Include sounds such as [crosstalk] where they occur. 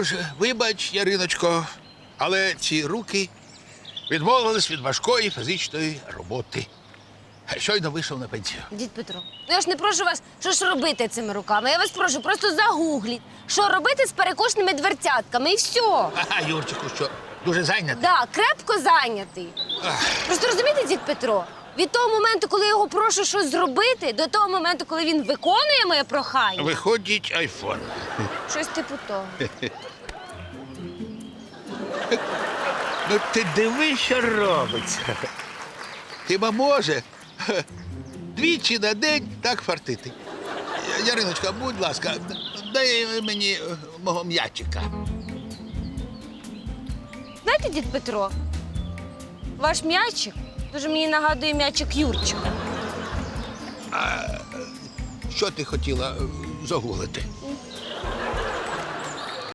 Тож, вибач, Яриночко, але ці руки відмовились від важкої фізичної роботи. Щойно вийшов на пенсію. Дід Петро, ну я ж не прошу вас, що ж робити цими руками. Я вас прошу, просто загугліть, що робити з перекошеними дверцятками, і все. Ага, Юрчику, що дуже зайнятий. Да, крепко зайнятий. Просто розумієте, дід Петро, від того моменту, коли я його прошу щось зробити, до того моменту, коли він виконує моє прохання, Виходить айфон. щось типу того. [laughs] Ну ти диви, що робиться. Хіба може [laughs] двічі на день так фартити. Яриночка, будь ласка, дай мені е, мого м'ячика. Знаєте, дід Петро, ваш м'ячик дуже мені нагадує м'ячик Юрчик. А Що ти хотіла е, загуглити?